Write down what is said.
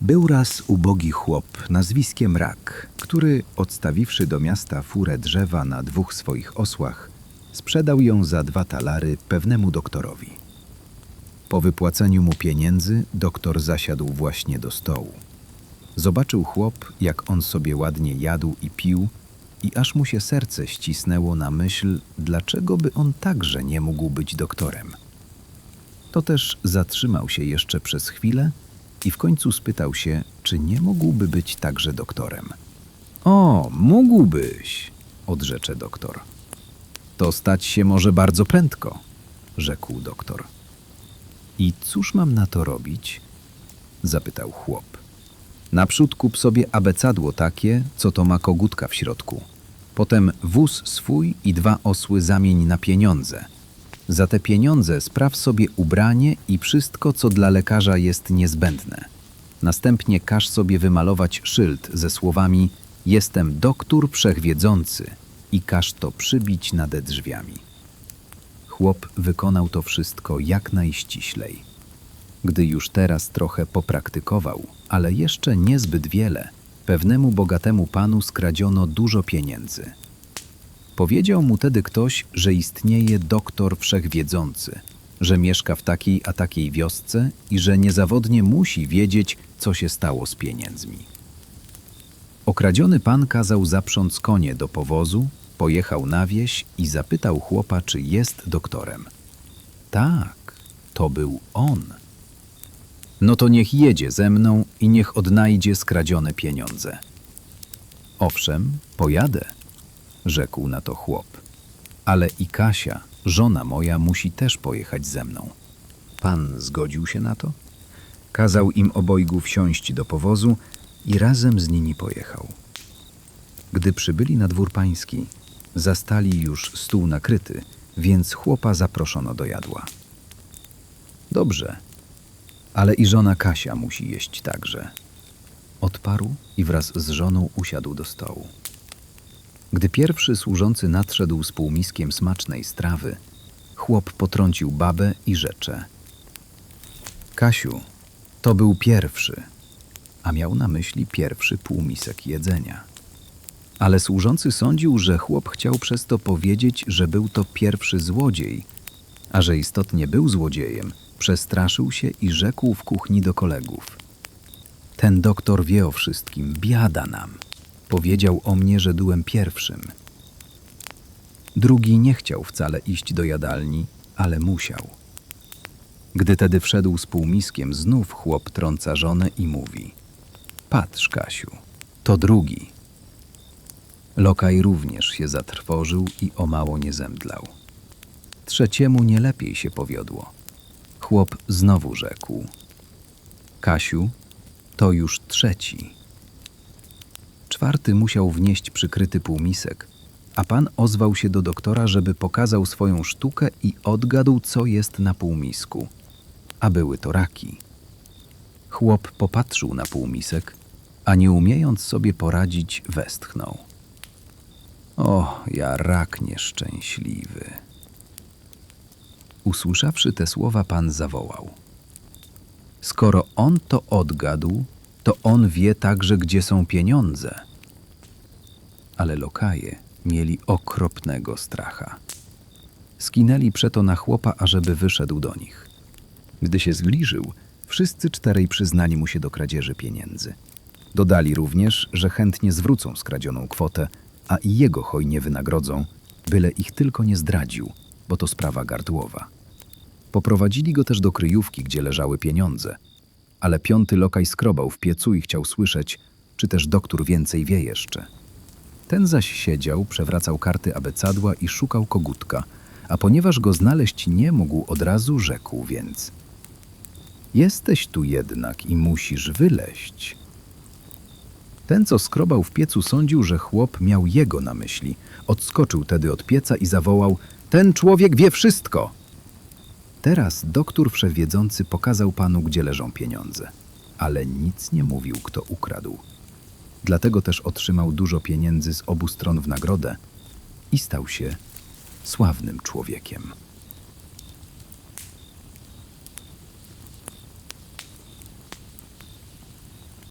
Był raz ubogi chłop nazwiskiem Rak, który, odstawiwszy do miasta furę drzewa na dwóch swoich osłach, sprzedał ją za dwa talary pewnemu doktorowi. Po wypłaceniu mu pieniędzy, doktor zasiadł właśnie do stołu. Zobaczył chłop, jak on sobie ładnie jadł i pił, i aż mu się serce ścisnęło na myśl, dlaczego by on także nie mógł być doktorem. To też zatrzymał się jeszcze przez chwilę i w końcu spytał się, czy nie mógłby być także doktorem. O, mógłbyś, odrzecze doktor. To stać się może bardzo prędko, rzekł doktor. I cóż mam na to robić? zapytał chłop. Naprzód kup sobie abecadło takie, co to ma kogutka w środku. Potem wóz swój i dwa osły zamień na pieniądze. Za te pieniądze spraw sobie ubranie i wszystko, co dla lekarza jest niezbędne. Następnie każ sobie wymalować szyld ze słowami Jestem doktór wszechwiedzący i każ to przybić nade drzwiami. Chłop wykonał to wszystko jak najściślej. Gdy już teraz trochę popraktykował, ale jeszcze niezbyt wiele, pewnemu bogatemu panu skradziono dużo pieniędzy. Powiedział mu tedy ktoś, że istnieje doktor wszechwiedzący, że mieszka w takiej a takiej wiosce i że niezawodnie musi wiedzieć, co się stało z pieniędzmi. Okradziony pan kazał zaprząc konie do powozu, pojechał na wieś i zapytał chłopa, czy jest doktorem. Tak, to był on. No to niech jedzie ze mną i niech odnajdzie skradzione pieniądze. Owszem, pojadę, rzekł na to chłop. Ale i Kasia, żona moja, musi też pojechać ze mną. Pan zgodził się na to? Kazał im obojgu wsiąść do powozu i razem z nimi pojechał. Gdy przybyli na dwór pański, zastali już stół nakryty, więc chłopa zaproszono do jadła. Dobrze, ale i żona Kasia musi jeść także. Odparł i wraz z żoną usiadł do stołu. Gdy pierwszy służący nadszedł z półmiskiem smacznej strawy, chłop potrącił babę i rzecze. Kasiu, to był pierwszy, a miał na myśli pierwszy półmisek jedzenia. Ale służący sądził, że chłop chciał przez to powiedzieć, że był to pierwszy złodziej, a że istotnie był złodziejem, przestraszył się i rzekł w kuchni do kolegów. Ten doktor wie o wszystkim, biada nam. Powiedział o mnie, że byłem pierwszym. Drugi nie chciał wcale iść do jadalni, ale musiał. Gdy tedy wszedł z półmiskiem, znów chłop trąca żonę i mówi: Patrz, Kasiu, to drugi. Lokaj również się zatrwożył i o mało nie zemdlał. Trzeciemu nie lepiej się powiodło. Chłop znowu rzekł: Kasiu, to już trzeci. Czwarty musiał wnieść przykryty półmisek, a pan ozwał się do doktora, żeby pokazał swoją sztukę i odgadł, co jest na półmisku. A były to raki. Chłop popatrzył na półmisek, a nie umiejąc sobie poradzić, westchnął. O, ja rak nieszczęśliwy. Usłyszawszy te słowa, pan zawołał. Skoro on to odgadł, to on wie także, gdzie są pieniądze. Ale lokaje mieli okropnego stracha. Skinęli przeto na chłopa, ażeby wyszedł do nich. Gdy się zbliżył, wszyscy czterej przyznali mu się do kradzieży pieniędzy. Dodali również, że chętnie zwrócą skradzioną kwotę, a i jego hojnie wynagrodzą, byle ich tylko nie zdradził, bo to sprawa gardłowa. Poprowadzili go też do kryjówki, gdzie leżały pieniądze, ale piąty lokaj skrobał w piecu i chciał słyszeć, czy też doktor więcej wie jeszcze. Ten zaś siedział, przewracał karty abecadła i szukał kogutka, a ponieważ go znaleźć nie mógł od razu, rzekł więc: Jesteś tu jednak i musisz wyleść. Ten, co skrobał w piecu, sądził, że chłop miał jego na myśli. Odskoczył tedy od pieca i zawołał: Ten człowiek wie wszystko! Teraz doktor wszechwiedzący pokazał panu, gdzie leżą pieniądze, ale nic nie mówił, kto ukradł. Dlatego też otrzymał dużo pieniędzy z obu stron w nagrodę i stał się sławnym człowiekiem.